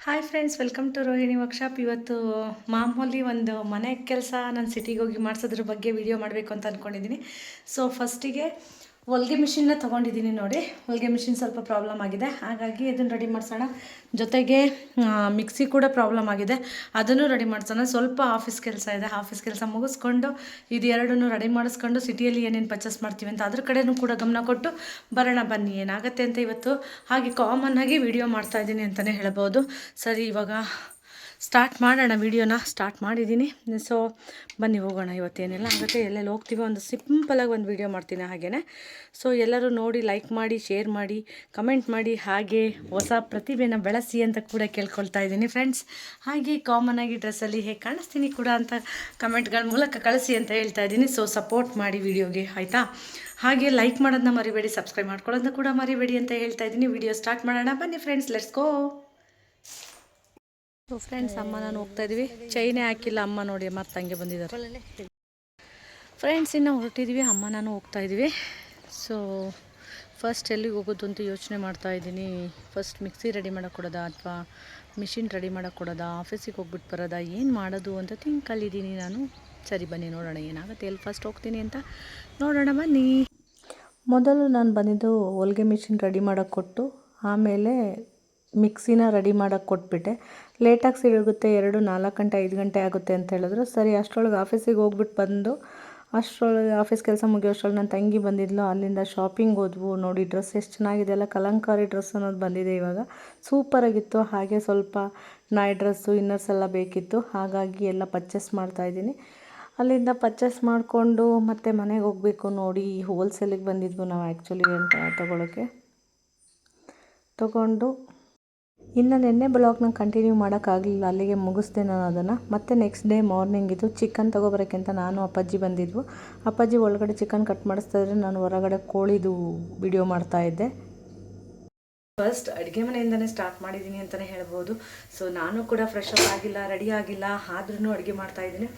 Hi friends welcome to Rohini workshop ಇವತ್ತು ಮಾಮೂಲಿ ಒಂದು ಮನೆ ಕೆಲಸ ನಾನು ಸಿಟಿಗೆ ಹೋಗಿ ಮಾಡಿಸೋದ್ರ ಬಗ್ಗೆ ವಿಡಿಯೋ ಮಾಡಬೇಕು ಅಂತ ಅಂದ್ಕೊಂಡಿದ್ದೀನಿ ಸೊ ಫಸ್ಟಿಗೆ ಹೊಲ್ಗೆ ಮಿಷಿನ್ನ ತೊಗೊಂಡಿದ್ದೀನಿ ನೋಡಿ. ಹೊಲಿಗೆ ಮಿಷಿನ್ ಸ್ವಲ್ಪ ಪ್ರಾಬ್ಲಮ್ ಆಗಿದೆ. ಹಾಗಾಗಿ ಇದನ್ನು ರೆಡಿ ಮಾಡಿಸೋಣ. ಜೊತೆಗೆ ಮಿಕ್ಸಿ ಕೂಡ ಪ್ರಾಬ್ಲಮ್ ಆಗಿದೆ. ಅದನ್ನು ರೆಡಿ ಮಾಡಿಸೋಣ. ಸ್ವಲ್ಪ ಆಫೀಸ್ ಕೆಲಸ ಇದೆ. ಆಫೀಸ್ ಕೆಲಸ ಮುಗಿಸ್ಕೊಂಡು ಇದು ಎರಡನ್ನೂ ರೆಡಿ ಮಾಡಿಸ್ಕೊಂಡು ಸಿಟಿಯಲ್ಲಿ ಏನೇನು ಪರ್ಚೇಸ್ ಮಾಡ್ತೀವಿ ಅಂತ ಅದ್ರ ಕಡೆಯೂ ಕೂಡ ಗಮನ ಕೊಟ್ಟು ಬರೋಣ ಬನ್ನಿ. ಏನಾಗುತ್ತೆ ಅಂತ ಇವತ್ತು ಹಾಗೆ ಕಾಮನ್ ಆಗಿ ವಿಡಿಯೋ ಮಾಡ್ತಾ ಇದ್ದೀನಿ ಅಂತಲೇ ಹೇಳ್ಬೋದು. ಸರಿ, ಇವಾಗ ಸ್ಟಾರ್ಟ್ ಮಾಡೋಣ ವೀಡಿಯೋನ ಸ್ಟಾರ್ಟ್ ಮಾಡಿದ್ದೀನಿ. ಸೊ ಬನ್ನಿ ಹೋಗೋಣ ಇವತ್ತೇನೆಲ್ಲ. ಆಗುತ್ತೆ ಎಲ್ಲೆಲ್ಲಿ ಹೋಗ್ತೀವಿ ಒಂದು ಸಿಂಪಲಾಗಿ ಒಂದು ವಿಡಿಯೋ ಮಾಡ್ತೀನಿ ಹಾಗೆಯೇ ಸೊ ಎಲ್ಲರೂ ನೋಡಿ ಲೈಕ್ ಮಾಡಿ ಶೇರ್ ಮಾಡಿ ಕಮೆಂಟ್ ಮಾಡಿ, ಹಾಗೆ ಹೊಸ ಪ್ರತಿಭೆನ ಬೆಳೆಸಿ ಅಂತ ಕೂಡ ಕೇಳ್ಕೊಳ್ತಾ ಇದ್ದೀನಿ ಫ್ರೆಂಡ್ಸ್ ಹಾಗೆ ಕಾಮನ್ ಆಗಿ ಡ್ರೆಸ್ಸಲ್ಲಿ ಹೇಗೆ ಕಾಣಿಸ್ತೀನಿ ಕೂಡ ಅಂತ ಕಮೆಂಟ್ಗಳ ಮೂಲಕ ಕಳಿಸಿ ಅಂತ ಹೇಳ್ತಾ ಇದ್ದೀನಿ. ಸೊ ಸಪೋರ್ಟ್ ಮಾಡಿ ವಿಡಿಯೋಗೆ ಆಯಿತಾ? ಹಾಗೆ ಲೈಕ್ ಮಾಡೋದನ್ನ ಮರಿಬೇಡಿ ಸಬ್ಸ್ಕ್ರೈಬ್ ಮಾಡ್ಕೊಳ್ಳೋದನ್ನ ಕೂಡ ಮರಿಬೇಡಿ ಅಂತ ಹೇಳ್ತಾ ಇದ್ದೀನಿ. ವಿಡಿಯೋ ಸ್ಟಾರ್ಟ್ ಮಾಡೋಣ. ಬನ್ನಿ friends let's go so friends ಅಮ್ಮ, ನಾನು ಹೋಗ್ತಾ ಇದೀವಿ. ಚೈನೇ ಹಾಕಿಲ್ಲ. ಅಮ್ಮ ನೋಡಿ ಮತ್ತೆ ಹಂಗೆ ಬಂದಿದ್ದಾರೆ. ಫ್ರೆಂಡ್ಸ್ ಇನ್ನು ಹೊರಟಿದ್ವಿ. ಅಮ್ಮ, ನಾನು ಹೋಗ್ತಾ ಇದ್ವಿ. ಸೊ ಫಸ್ಟ್ ಎಲ್ಲಿಗೆ ಹೋಗೋದು ಅಂತ ಯೋಚನೆ ಮಾಡ್ತಾ ಇದ್ದೀನಿ. ಫಸ್ಟ್ ಮಿಕ್ಸಿ ರೆಡಿ ಮಾಡೋಕ್ಕೊಡೋದಾ ಅಥವಾ ಮಿಷಿನ್ ರೆಡಿ ಮಾಡೋಕ್ಕೊಡೋದಾ ಆಫೀಸಿಗೆ ಹೋಗ್ಬಿಟ್ಟು ಬರೋದಾ? ಏನು ಮಾಡೋದು ಅಂತ ತಿಂಕಲ್ಲಿದ್ದೀನಿ ನಾನು. ಸರಿ, ಬನ್ನಿ, ನೋಡೋಣ. ಏನಾಗುತ್ತೆ? ಎಲ್ಲಿ ಫಸ್ಟ್ ಹೋಗ್ತೀನಿ ಅಂತ ನೋಡೋಣ, ಬನ್ನಿ. ಮೊದಲು ನಾನು ಬಂದಿದ್ದು ಹೊಲಿಗೆ ಮಿಷಿನ್ ರೆಡಿ ಮಾಡೋಕ್ಕೆ ಕೊಟ್ಟು, ಆಮೇಲೆ ಮಿಕ್ಸಿನ ರೆಡಿ ಮಾಡೋಕ್ಕೆ ಕೊಟ್ಬಿಟ್ಟೆ. ಲೇಟಾಗಿ ಸಿಳುಗುತ್ತೆ ಎರಡು, ನಾಲ್ಕು ಗಂಟೆ, ಐದು ಗಂಟೆ ಆಗುತ್ತೆ ಅಂತ ಹೇಳಿದ್ರು. ಸರಿ, ಅಷ್ಟರೊಳಗೆ ಆಫೀಸಿಗೆ ಹೋಗ್ಬಿಟ್ಟು ಬಂದು, ಅಷ್ಟರೊಳಗೆ ಆಫೀಸ್ ಕೆಲಸ ಮುಗಿಯೋಷ್ಟ್ರೊಳಗೆ ನನ್ನ ತಂಗಿ ಬಂದಿದ್ಲು. ಅಲ್ಲಿಂದ ಶಾಪಿಂಗ್ ಹೋದ್ವು. ನೋಡಿ ಡ್ರೆಸ್ ಎಷ್ಟು ಚೆನ್ನಾಗಿದೆ ಅಲ್ಲ. ಕಲಂಕಾರಿ ಡ್ರೆಸ್ ಅನ್ನೋದು ಬಂದಿದೆ ಇವಾಗ. ಸೂಪರಾಗಿತ್ತು ಹಾಗೆ ಸ್ವಲ್ಪ ನಾಯಿ ಡ್ರೆಸ್ಸು ಇನ್ನರ್ಸ್ ಎಲ್ಲ ಬೇಕಿತ್ತು. ಹಾಗಾಗಿ ಎಲ್ಲ ಪರ್ಚೇಸ್ ಮಾಡ್ತಾಯಿದ್ದೀನಿ ಅಲ್ಲಿಂದ ಪರ್ಚೇಸ್ ಮಾಡಿಕೊಂಡು ಮತ್ತೆ ಮನೆಗೆ ಹೋಗಬೇಕು ನೋಡಿ. ಹೋಲ್ಸೇಲಿಗೆ ಬಂದಿದ್ವು ನಾವು ಆ್ಯಕ್ಚುಲಿ ಅಂತ ತೊಗೊಳಕ್ಕೆ. ತೊಗೊಂಡು ಇನ್ನು ನಿನ್ನೆ ಬ್ಲಾಗ್ನ ಕಂಟಿನ್ಯೂ ಮಾಡೋಕ್ಕಾಗಲಿಲ್ಲ, ಅಲ್ಲಿಗೆ ಮುಗಿಸ್ದೆ ನಾನು ಅದನ್ನು. ಮತ್ತೆ ನೆಕ್ಸ್ಟ್ ಡೇ ಮಾರ್ನಿಂಗ್ ಇದು ಚಿಕನ್ ತೊಗೊಬರೋಕ್ಕೆ ಅಂತ ನಾನು ಅಪ್ಪಾಜಿ ಬಂದಿದ್ವು. ಅಪ್ಪಾಜಿ ಒಳಗಡೆ ಚಿಕನ್ ಕಟ್ ಮಾಡಿಸ್ತಾ ಇದ್ರೆ ನಾನು ಹೊರಗಡೆ ಕೋಳಿದು ವಿಡಿಯೋ ಮಾಡ್ತಾಯಿದ್ದೆ ಫಸ್ಟ್ ಅಡುಗೆ ಮನೆಯಿಂದನೇ ಸ್ಟಾರ್ಟ್ ಮಾಡಿದ್ದೀನಿ ಅಂತಲೇ ಹೇಳ್ಬೋದು. ಸೊ ನಾನು ಕೂಡ ಫ್ರೆಶ್ ಅಪ್ ಆಗಿಲ್ಲ ರೆಡಿ ಆಗಿಲ್ಲ ಆದ್ರೂ ಅಡುಗೆ ಮಾಡ್ತಾಯಿದ್ದೀನಿ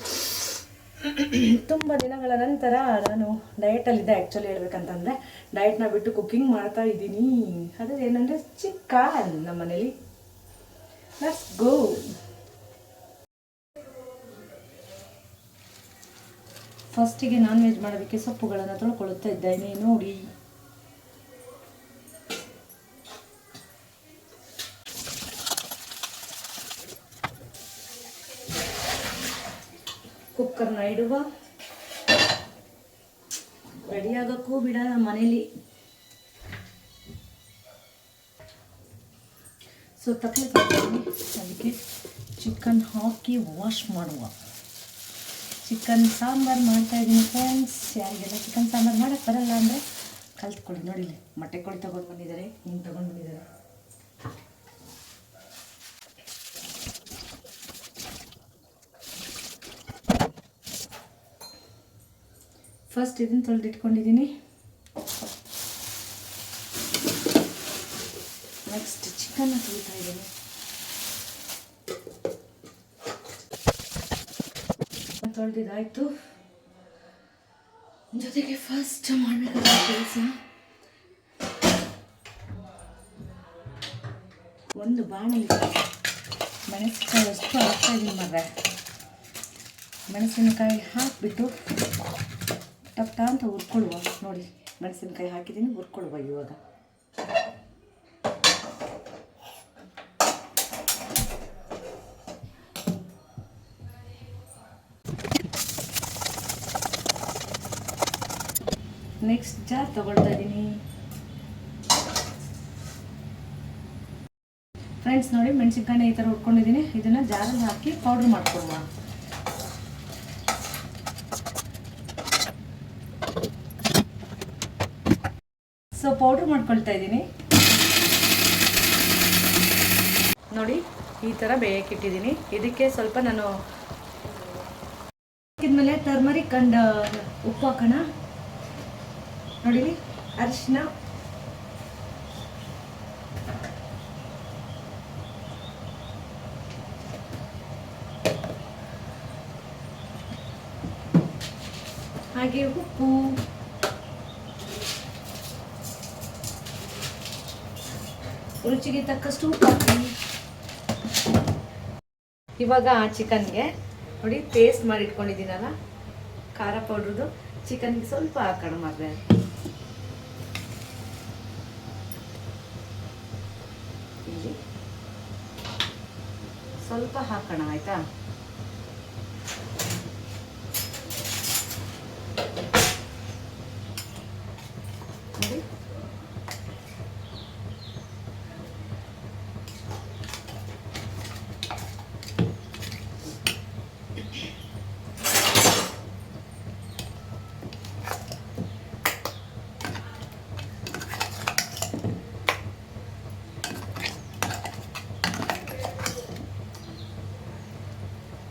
ತುಂಬ ದಿನಗಳ ನಂತರ ನಾನು ಡಯಟಲ್ಲಿದ್ದೆ ಆ್ಯಕ್ಚುಲಿ ಹೇಳ್ಬೇಕಂತಂದರೆ. ಡಯಟ್ನ ಬಿಟ್ಟು ಕುಕ್ಕಿಂಗ್ ಮಾಡ್ತಾ ಇದ್ದೀನಿ. ಅದೇ ಏನಂದರೆ ಚಿಕ್ಕ ನಮ್ಮ ಮನೇಲಿ ಗೋ ಫಸ್ಟಿಗೆ ನಾನ್ ವೆಜ್ ಮಾಡೋದಕ್ಕೆ ಸೊಪ್ಪುಗಳನ್ನು ತೊಳ್ಕೊಳ್ಳುತ್ತಾ ಇದ್ದೇನೆ ನೋಡಿ ಕುಕ್ಕರ್ನ ಇಡುವ. ರೆಡಿ ಆಗೋಕ್ಕೂ ಬಿಡಲ್ಲ ಮನೇಲಿ. ಸೊ ತಪ್ಪಲೆ ಅದಕ್ಕೆ ಚಿಕನ್ ಹಾಕಿ ವಾಶ್ ಮಾಡುವ. ಚಿಕನ್ ಸಾಂಬಾರು ಮಾಡ್ತಾ ಇದ್ದೀನಿ ಫ್ರೆಂಡ್ಸ್ ಯಾರಿಗೆಲ್ಲ ಚಿಕನ್ ಸಾಂಬಾರು ಮಾಡೋಕ್ಕೆ ಬರಲ್ಲ ಅಂದರೆ ಕಲ್ತ್ಕೊಳ್ಳಿ. ನೋಡಿಲ್ಲ, ಮೊಟ್ಟೆ ಕೊಡಿ ತೊಗೊಂಡು ಬಂದಿದ್ದಾರೆ, ಹಿಂಗೆ ತೊಗೊಂಡು ಬಂದಿದ್ದಾರೆ. ಫಸ್ಟ್ ಇದನ್ನು ತೊಳೆದಿಟ್ಕೊಂಡಿದ್ದೀನಿ ನೆಕ್ಸ್ಟ್ ಚಿಕನ್ನ ತೊಳಿತಾ ಇದ್ದೀನಿ ತೊಳೆದಿದ್ದಾಯಿತು. ಜೊತೆಗೆ ಫಸ್ಟ್ ಮಾಡಬೇಕಾದ ಕೆಲಸ ಒಂದು ಬಾಣಲಿ ಮೆಣಸಿನಕಾಯಿ ಅಷ್ಟು ಹಾಕ್ತಾ ಇದ್ದೀನಿ ಮಗ ಮೆಣಸಿನಕಾಯಿ ಹಾಕಿಬಿಟ್ಟು ಟಪ್ಟ ಅಂತ ಹುರ್ಕೊಳ್ಳುವ. ನೋಡಿ, ಮೆಣಸಿನ್ಕಾಯಿ ಹಾಕಿದ್ದೀನಿ, ಹುರ್ಕೊಳ್ಳುವ ಇವಾಗ. ನೆಕ್ಸ್ಟ್ ಜಾರ್ ತಗೊಳ್ತಾ ಇದ್ದೀನಿ ಫ್ರೆಂಡ್ಸ್ ನೋಡಿ ಮೆಣಸಿನಕಾಯಿ ಈ ಥರ ಹುಡ್ಕೊಂಡಿದ್ದೀನಿ ಇದನ್ನು ಜಾರಲ್ಲಿ ಹಾಕಿ ಪೌಡ್ರ್ ಮಾಡ್ಕೊಡುವ ಪೌಡ್ರ್ ಮಾಡ್ಕೊಳ್ತಾ ಇದ್ದೀನಿ. ನೋಡಿ, ಈ ಥರ ಬೇಯಕ್ಕಿಟ್ಟಿದ್ದೀನಿ ಇದಕ್ಕೆ ಸ್ವಲ್ಪ ನಾನು ಹಾಕಿದ್ಮೇಲೆ ಟರ್ಮರಿಕ್ ಅಂಡ್ ಉಪ್ಪು ಹಾಕೋಣ. ನೋಡಿ ಅರಿಶಿನ. ಹಾಗೆ ಉಪ್ಪು. ರುಚಿಗೆ ತಕ್ಕಷ್ಟು ಉಪ್ಪು ಹಾಕಿ ಇವಾಗ ಆ ಚಿಕನ್ಗೆ ನೋಡಿ ಪೇಸ್ಟ್ ಮಾಡಿ ಇಟ್ಕೊಂಡಿದ್ದೀನಲ್ಲ ಖಾರ ಪೌಡ್ರದು ಚಿಕನ್ಗೆ ಸ್ವಲ್ಪ ಹಾಕೋಣ ಮದುವೆ ಸ್ವಲ್ಪ ಹಾಕೋಣ, ಆಯ್ತಾ? ನೋಡಿ.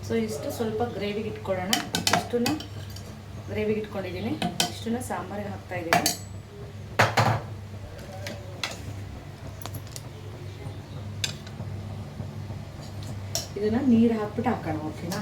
ಸೊ ಇಷ್ಟು ಸ್ವಲ್ಪ ಗ್ರೇವಿಗೆ ಇಟ್ಕೊಳ್ಳೋಣ. ಇಷ್ಟನ್ನು ಗ್ರೇವಿಗೆ ಇಟ್ಕೊಂಡಿದ್ದೀನಿ. ಇಷ್ಟನ್ನ ಸಾಂಬಾರಿಗೆ ಹಾಕ್ತಾ ಇದ್ದೀನಿ. ಇದನ್ನು ನೀರು ಹಾಕ್ಬಿಟ್ಟು ಹಾಕೋಣ ಓಕೆನಾ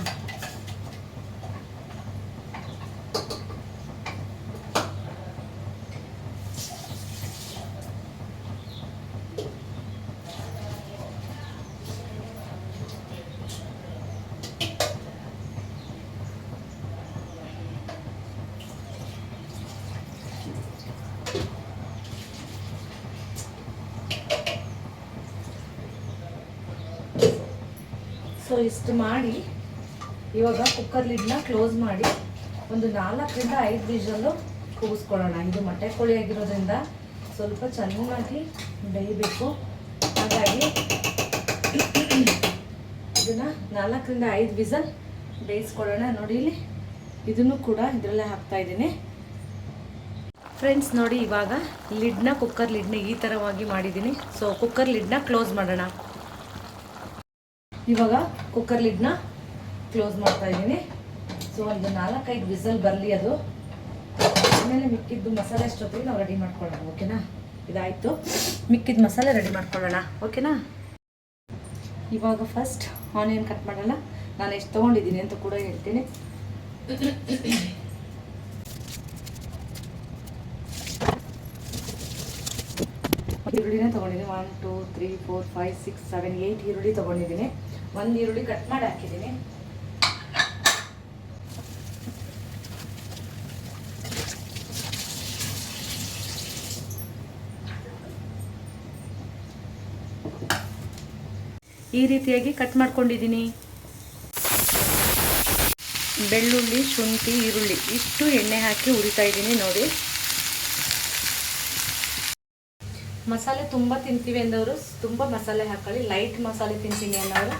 ಇಷ್ಟು ಮಾಡಿ ಇವಾಗ ಕುಕ್ಕರ್ ಲಿಡ್ನ ಕ್ಲೋಸ್ ಮಾಡಿ ಒಂದು ನಾಲ್ಕರಿಂದ ಐದು ಬೀಜಲ್ಲೂ ಕೂಗಿಸ್ಕೊಳ್ಳೋಣ. ಇದು ಮೊಟ್ಟೆ ಕೋಳಿ ಆಗಿರೋದ್ರಿಂದ ಸ್ವಲ್ಪ ಚೆನ್ನಾಗಿ ಬೇಯಬೇಕು. ಹಾಗಾಗಿ ಇದನ್ನು ನಾಲ್ಕರಿಂದ ಐದು ವಿಸಲ್ ಬೇಯಿಸ್ಕೊಳ್ಳೋಣ. ನೋಡಿ ಇಲ್ಲಿ ಇದನ್ನು ಕೂಡ ಇದರಲ್ಲೇ ಹಾಕ್ತಾ ಇದ್ದೀನಿ. ಫ್ರೆಂಡ್ಸ್ ನೋಡಿ ಇವಾಗ ಲಿಡ್ನ ಕುಕ್ಕರ್ ಲಿಡ್ನ ಈ ಥರವಾಗಿ ಮಾಡಿದ್ದೀನಿ. ಸೊ ಕುಕ್ಕರ್ ಲಿಡ್ನ ಕ್ಲೋಸ್ ಮಾಡೋಣ. ಇವಾಗ ಕುಕ್ಕರ್ ಲಿಡ್ನ ಕ್ಲೋಸ್ ಮಾಡ್ತಾ ಇದ್ದೀನಿ. ಸೊ ಒಂದು ನಾಲ್ಕೈದು ವಿಸಲ್ ಬರಲಿ ಅದು. ಆಮೇಲೆ ಮಿಕ್ಕಿದ್ದು ಮಸಾಲೆ ಅಷ್ಟೊತ್ತಿಗೆ ನಾವು ರೆಡಿ ಮಾಡ್ಕೊಳ್ಳೋಣ ಓಕೆನಾ ಇದಾಯಿತು. ಮಿಕ್ಕಿದ ಮಸಾಲೆ ರೆಡಿ ಮಾಡ್ಕೊಳ್ಳೋಣ ಓಕೆನಾ ಇವಾಗ ಫಸ್ಟ್ ಆನಿಯನ್ ಕಟ್ ಮಾಡೋಣ. ನಾನು ಎಷ್ಟು ತೊಗೊಂಡಿದ್ದೀನಿ ಅಂತ ಕೂಡ ಹೇಳ್ತೀನಿ. ಈರುಳ್ಳಿನೇ ತೊಗೊಂಡಿದ್ದೀನಿ. One two three four five six seven eight ಈರುಳ್ಳಿ ತೊಗೊಂಡಿದ್ದೀನಿ. ಒಂದು ಈರುಳ್ಳಿ ಕಟ್ ಮಾಡಿ ಹಾಕಿದ್ದೀನಿ ಈ ರೀತಿಯಾಗಿ ಕಟ್ ಮಾಡ್ಕೊಂಡಿದ್ದೀನಿ ಬೆಳ್ಳುಳ್ಳಿ, ಶುಂಠಿ, ಈರುಳ್ಳಿ ಇಷ್ಟು ಎಣ್ಣೆ ಹಾಕಿ ಉರಿತಾ ಇದ್ದೀನಿ ನೋಡಿ. ಮಸಾಲೆ ತುಂಬ ತಿಂತೀವಿ ಅಂದವರು ತುಂಬ ಮಸಾಲೆ ಹಾಕೊಳ್ಳಿ. ಲೈಟ್ ಮಸಾಲೆ ತಿಂತೀನಿ ಅನ್ನೋರು.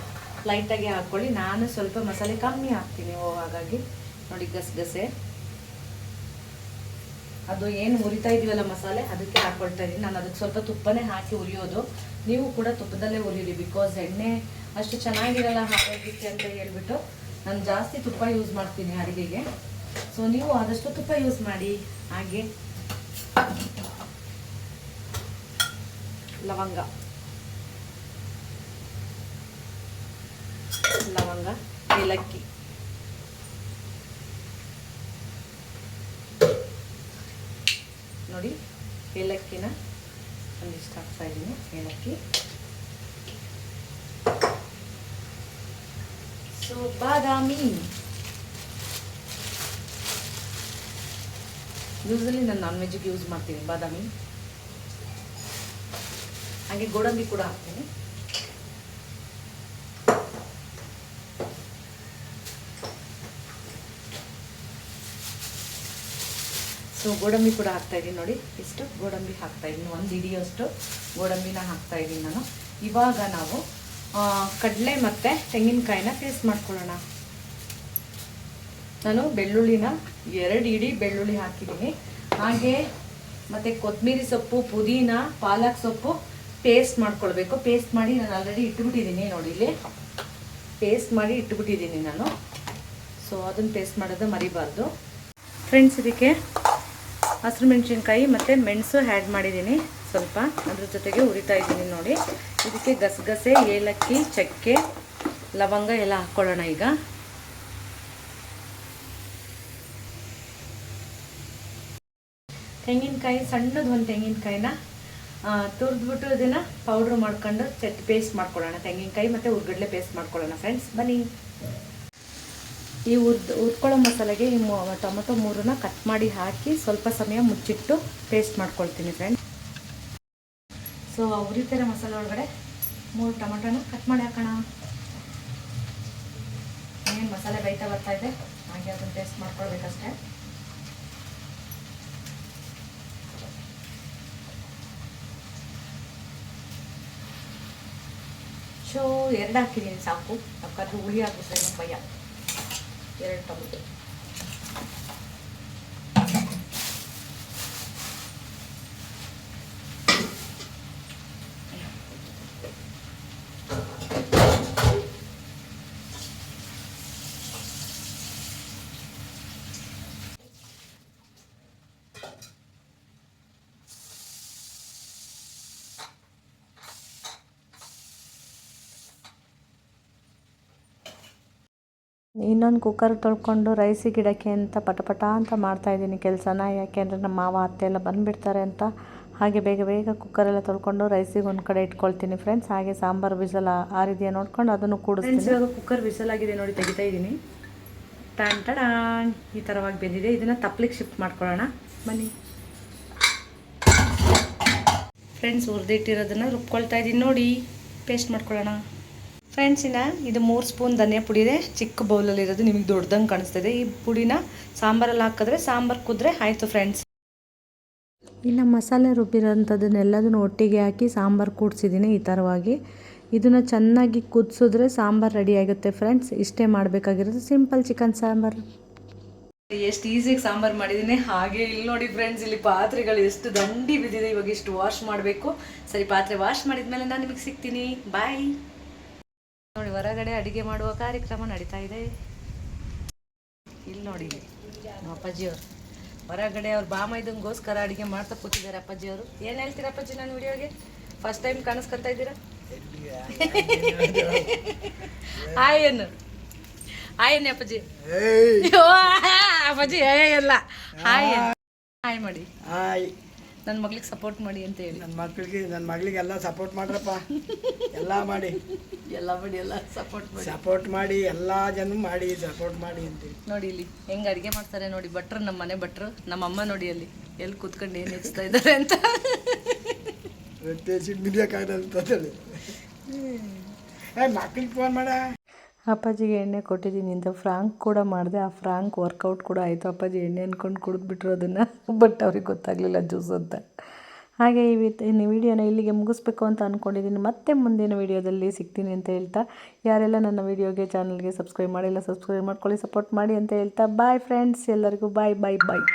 ಲೈಟಾಗಿ ಹಾಕ್ಕೊಳ್ಳಿ. ನಾನು ಸ್ವಲ್ಪ ಮಸಾಲೆ ಕಮ್ಮಿ ಹಾಕ್ತೀನಿ ಓ, ಹಾಗಾಗಿ. ನೋಡಿ ಗಸಗಸೆ ಅದು ಏನು ಉರಿತಾ ಇದೀವಲ್ಲ ಮಸಾಲೆ, ಅದಕ್ಕೆ ಹಾಕ್ಕೊಳ್ತಾ ಇದ್ದೀನಿ. ನಾನು ಅದಕ್ಕೆ ಸ್ವಲ್ಪ ತುಪ್ಪನೇ ಹಾಕಿ ಉರಿಯೋದು. ನೀವು ಕೂಡ ತುಪ್ಪದಲ್ಲೇ ಉರಿಯಿರಿ ಬಿಕಾಸ್ ಎಣ್ಣೆ ಅಷ್ಟು ಚೆನ್ನಾಗಿರಲ್ಲ ಹಾಕೋದಕ್ಕೆ ಅಂತ ಹೇಳ್ಬಿಟ್ಟು ನಾನು ಜಾಸ್ತಿ ತುಪ್ಪ ಯೂಸ್ ಮಾಡ್ತೀನಿ ಅಡುಗೆಗೆ. ಸೊ ನೀವು ಆದಷ್ಟು ತುಪ್ಪ ಯೂಸ್ ಮಾಡಿ. ಹಾಗೆ. ಲವಂಗ. ಲವಂಗ, ಏಲಕ್ಕಿ. ನೋಡಿ, ಏಲಕ್ಕಿನ ಒಂದಿಷ್ಟು ಹಾಕ್ತಾ ಇದ್ದೀನಿ, ಏಲಕ್ಕಿ. ಸೊ ಬಾದಾಮಿ. ಯೂಸಲಿ ನಾನು ನಾನ್ ವೆಜ್ಗೆ ಯೂಸ್ ಮಾಡ್ತೀನಿ, ಬಾದಾಮಿ. ಹಾಗೆ ಗೋಡಂಬಿ ಕೂಡ ಹಾಕ್ತೀನಿ. ಸೊ ಗೋಡಂಬಿ ಕೂಡ ಹಾಕ್ತಾ ಇದ್ದೀನಿ ನೋಡಿ. ಇಷ್ಟು ಗೋಡಂಬಿ ಹಾಕ್ತಾ ಇದ್ದೀನಿ ಒಂದು ಇಡಿಯಷ್ಟು ಗೋಡಂಬಿನ ಹಾಕ್ತಾ ಇದ್ದೀನಿ ನಾನು. ಇವಾಗ ನಾವು ಕಡಲೆ ಮತ್ತು ತೆಂಗಿನಕಾಯಿನ ಪೇಸ್ಟ್ ಮಾಡ್ಕೊಳ್ಳೋಣ. ನಾನು ಬೆಳ್ಳುಳ್ಳಿನ ಎರಡು ಇಡೀ ಬೆಳ್ಳುಳ್ಳಿ ಹಾಕಿದ್ದೀನಿ. ಹಾಗೆ ಮತ್ತು ಕೊತ್ತಂಬರಿ ಸೊಪ್ಪು, ಪುದೀನ, ಪಾಲಕ್ ಸೊಪ್ಪು ಪೇಸ್ಟ್ ಮಾಡ್ಕೊಳ್ಬೇಕು. ಪೇಸ್ಟ್ ಮಾಡಿ ನಾನು ಆಲ್ರೆಡಿ ಇಟ್ಬಿಟ್ಟಿದ್ದೀನಿ ನೋಡಿ ಇಲ್ಲಿ. ಪೇಸ್ಟ್ ಮಾಡಿ ಇಟ್ಬಿಟ್ಟಿದ್ದೀನಿ ನಾನು. ಸೊ ಅದನ್ನು ಪೇಸ್ಟ್ ಮಾಡೋದು ಮರಿಬಾರ್ದು. ಫ್ರೆಂಡ್ಸ್ ಇದಕ್ಕೆ ಹಸಿರು ಮೆಣಸಿನ್ಕಾಯಿ ಮತ್ತು ಮೆಣಸು ಆ್ಯಡ್ ಮಾಡಿದ್ದೀನಿ ಸ್ವಲ್ಪ. ಅದ್ರ ಜೊತೆಗೆ ಉರಿತಾ ಇದ್ದೀನಿ ನೋಡಿ. ಇದಕ್ಕೆ ಗಸಗಸೆ, ಏಲಕ್ಕಿ, ಚಕ್ಕೆ, ಲವಂಗ ಎಲ್ಲ ಹಾಕ್ಕೊಳ್ಳೋಣ ಈಗ. ತೆಂಗಿನಕಾಯಿ, ಸಣ್ಣದು ಒಂದು ತೆಂಗಿನಕಾಯಿನ ತುರಿದ್ಬಿಟ್ಟು ಇದನ್ನು ಪೌಡ್ರ್ ಮಾಡ್ಕೊಂಡು ಚಟ್ ಪೇಸ್ಟ್ ಮಾಡ್ಕೊಳ್ಳೋಣ. ತೆಂಗಿನಕಾಯಿ ಮತ್ತು ಉರ್ಗಡ್ಲೆ ಪೇಸ್ಟ್ ಮಾಡ್ಕೊಳ್ಳೋಣ ಫ್ರೆಂಡ್ಸ್ ಬನ್ನಿ. ಈ ಉರ್ದು ಹುರ್ಕೊಳ್ಳೋ ಮಸಾಲೆಗೆ ಈ ಟೊಮೊಟೊ ಮೂರನ್ನ ಕಟ್ ಮಾಡಿ ಹಾಕಿ ಸ್ವಲ್ಪ ಸಮಯ ಮುಚ್ಚಿಟ್ಟು ಪೇಸ್ಟ್ ಮಾಡ್ಕೊಳ್ತೀನಿ ಫ್ರೆಂಡ್ಸ್ ಸೊ ಉರಿತಿರೋ ಮಸಾಲೆ ಒಳಗಡೆ ಮೂರು ಟೊಮೊಟೊನ ಕಟ್ ಮಾಡಿ ಹಾಕೋಣ. ಏನು ಮಸಾಲೆ ಬೈತಾ ಬರ್ತಾ ಇದೆ, ಹಾಗೆ ಅದನ್ನು ಪೇಸ್ಟ್ ಮಾಡ್ಕೊಳ್ಬೇಕಷ್ಟೇ. ಸೊ ಎರಡು ಹಾಕಿದ್ದೀನಿ ಸಾಕು, ಯಾಕಂದ್ರೆ ಹುಳಿ ಸರ್ ನಮ್ಮ ಭಯ. ಎರಡು ಟೊಮೊಟೊ ಇನ್ನೊಂದು ಕುಕ್ಕರ್ ತೊಳ್ಕೊಂಡು ರೈಸಿಗೆ ಗಿಡಕ್ಕೆ ಅಂತ ಪಟಪಟ ಅಂತ ಮಾಡ್ತಾಯಿದ್ದೀನಿ ಕೆಲಸನ. ಯಾಕೆಂದರೆ ನಮ್ಮ ಮಾವ, ಅತ್ತೆ ಎಲ್ಲ ಬಂದುಬಿಡ್ತಾರೆ ಅಂತ. ಹಾಗೆ ಬೇಗ ಬೇಗ ಕುಕ್ಕರೆಲ್ಲ ತೊಳ್ಕೊಂಡು ರೈಸಿಗೆ ಒಂದು ಕಡೆ ಇಟ್ಕೊಳ್ತೀನಿ ಫ್ರೆಂಡ್ಸ್ ಹಾಗೆ ಸಾಂಬಾರು ವಿಸಲ್ ಆರಿದೆಯಾ ನೋಡ್ಕೊಂಡು ಅದನ್ನು ಕೂಡಿಸ್ತೀನಿ. ಇವಾಗ ಕುಕ್ಕರ್ ವಿಸಲ್ ಆಗಿದೆ ನೋಡಿ, ತೆಗಿತಾ ಇದ್ದೀನಿ. ಟಾಣ್ ಟಡಾನ್ ಈ ಥರವಾಗಿ ಬೆಂದಿದೆ. ಇದನ್ನು ತಪ್ಲಿಗೆ ಶಿಫ್ಟ್ ಮಾಡ್ಕೊಳ್ಳೋಣ. ಬನ್ನಿ. ಫ್ರೆಂಡ್ಸ್ ಹುರಿದಿಟ್ಟಿರೋದನ್ನು ರುಬ್ಕೊಳ್ತಾ ಇದ್ದೀನಿ ನೋಡಿ. ಪೇಸ್ಟ್ ಮಾಡ್ಕೊಳ್ಳೋಣ. ಫ್ರೆಂಡ್ಸ್ ಇನ್ನು ಇದು ಮೂರು ಸ್ಪೂನ್ ಧನಿಯಾ ಪುಡಿ ಇದೆ. ಚಿಕ್ಕ ಬೌಲಲ್ಲಿರೋದು ನಿಮಗೆ ದೊಡ್ಡದಂಗೆ ಕಾಣಿಸ್ತಿದೆ. ಈ ಪುಡಿನ ಸಾಂಬಾರಲ್ಲಿ ಹಾಕಿದ್ರೆ ಸಾಂಬಾರು ಕುದ್ರೆ ಆಯಿತು ಫ್ರೆಂಡ್ಸ್. ಇನ್ನು ಮಸಾಲೆ ರುಬ್ಬಿರೋಂಥದ್ದನ್ನೆಲ್ಲದನ್ನು ಒಟ್ಟಿಗೆ ಹಾಕಿ ಸಾಂಬಾರು ಕೂಡಿಸಿದ್ದೀನಿ ಈ ಥರವಾಗಿ ಇದನ್ನು ಚೆನ್ನಾಗಿ ಕುದಿಸಿದ್ರೆ ಸಾಂಬಾರು ರೆಡಿ ಆಗುತ್ತೆ ಫ್ರೆಂಡ್ಸ್. ಇಷ್ಟೇ ಮಾಡಬೇಕಾಗಿರೋದು ಸಿಂಪಲ್ ಚಿಕನ್ ಸಾಂಬಾರು. ಎಷ್ಟು ಈಸಿಯಾಗಿ ಸಾಂಬಾರು ಮಾಡಿದ್ದೀನಿ ಹಾಗೆ ಇಲ್ಲಿ ನೋಡಿ ಫ್ರೆಂಡ್ಸ್ ಇಲ್ಲಿ ಪಾತ್ರೆಗಳು ಎಷ್ಟು ದಂಡಿ ಬಿದ್ದಿದೆ. ಇವಾಗ ಇಷ್ಟು ವಾಶ್ ಮಾಡಬೇಕು. ಸರಿ ಪಾತ್ರೆ ವಾಶ್ ಮಾಡಿದ್ಮೇಲೆ ನಾನು ನಿಮಗೆ ಸಿಗ್ತೀನಿ. ಬಾಯ್ ನೋಡಿ ಹೊರಗಡೆ ಅಡಿಗೆ ಮಾಡುವ ಕಾರ್ಯಕ್ರಮ ನಡೀತಾ ಇದೆ. ಇಲ್ಲಿ ನೋಡಿ ನಮ್ಮ ಅಪ್ಪಾಜಿಯವರು. ಹೊರಗಡೆ ಅವ್ರ ಬಾಮೈದಂಗೋಸ್ಕರ ಅಡಿಗೆ ಮಾಡ್ತಾ ಕೂತಿದ್ದಾರೆ ಅಪ್ಪಾಜಿಯವರು. ಏನು ಹೇಳ್ತೀರಾ ಅಪ್ಪಾಜಿ ನಾನು ವಿಡಿಯೋಗೆ? ಫಸ್ಟ್ ಟೈಮ್ ಕಾಣಿಸ್ಕೊತಾ ಇದ್ದೀರಾ? ಹಾಯ್ ಏನು ಹಾಯ್ ಏನು ಅಪ್ಪಾಜಿ. ಅಪ್ಪಾಜಿ ಏ ಎಲ್ಲ ಹಾಯ್ ಹಾಯ್ ಮಾಡಿ. ಹಾಯ್ ನನ್ನ ಮಗ್ಳಿಗೆ ಸಪೋರ್ಟ್ ಮಾಡಿ ಅಂತ ಹೇಳಿ. ನನ್ನ ಮಕ್ಕಳಿಗೆ ನನ್ನ ಮಗಳಿಗೆ ಎಲ್ಲ ಸಪೋರ್ಟ್ ಮಾಡ್ರಪ್ಪ. ಎಲ್ಲ ಮಾಡಿ. ಎಲ್ಲ ಮಾಡಿ ಎಲ್ಲ ಸಪೋರ್ಟ್ ಮಾಡಿ. ಸಪೋರ್ಟ್ ಮಾಡಿ ಎಲ್ಲ ಜನ ಮಾಡಿ ಸಪೋರ್ಟ್ ಮಾಡಿ ಅಂತ ನೋಡಿ ಇಲ್ಲಿ ಹೆಂಗೆ ಅಡುಗೆ ಮಾಡ್ತಾರೆ ನೋಡಿ ಭಟ್ರು ನಮ್ಮ ಮನೆ ಭಟ್ರು ನಮ್ಮ ಅಮ್ಮ ನೋಡಿ ಅಲ್ಲಿ ಎಲ್ಲಿ ಕೂತ್ಕೊಂಡು ಏನು ಹೆಚ್ಚುತ್ತಾ ಇದ್ದಾರೆ ಅಂತ. ಮಿಡಿಯಕ್ಕಾಗಲ್ಲ ಅಂತ ಹೇಳಿ. ಏ ಮಕ್ಳಿಗೆ ಫೋನ್ ಮಾಡ. ಅಪ್ಪಾಜಿಗೆ ಎಣ್ಣೆ ಕೊಟ್ಟಿದ್ದೀನಿ ಅಂತ ಫ್ರಾಂಕ್ ಕೂಡ ಮಾಡಿದೆ, ಆ ಫ್ರಾಂಕ್ ವರ್ಕೌಟ್ ಕೂಡ ಆಯಿತು. ಅಪ್ಪಾಜಿ ಎಣ್ಣೆ ಅನ್ಕೊಂಡು ಕುಡಿದ್ಬಿಟ್ರು ಅದನ್ನು ಬಟ್ ಅವ್ರಿಗೆ ಗೊತ್ತಾಗಲಿಲ್ಲ ಜ್ಯೂಸ್ ಅಂತ. ಹಾಗೆ ಈ ವಿಡಿಯೋನ ಇಲ್ಲಿಗೆ ಮುಗಿಸ್ಬೇಕು ಅಂತ ಅಂದ್ಕೊಂಡಿದ್ದೀನಿ ಮತ್ತೆ ಮುಂದಿನ ವಿಡಿಯೋದಲ್ಲಿ ಸಿಗ್ತೀನಿ ಅಂತ ಹೇಳ್ತಾ, ಯಾರೆಲ್ಲ ನನ್ನ ವಿಡಿಯೋಗೆ ಚಾನಲ್ಗೆ ಸಬ್ಸ್ಕ್ರೈಬ್ ಮಾಡಿಲ್ಲ ಸಬ್ಸ್ಕ್ರೈಬ್ ಮಾಡ್ಕೊಳ್ಳಿ ಸಪೋರ್ಟ್ ಮಾಡಿ ಅಂತ ಹೇಳ್ತಾ ಬಾಯ್ ಫ್ರೆಂಡ್ಸ್ ಎಲ್ಲರಿಗೂ ಬಾಯ್ ಬಾಯ್ ಬಾಯ್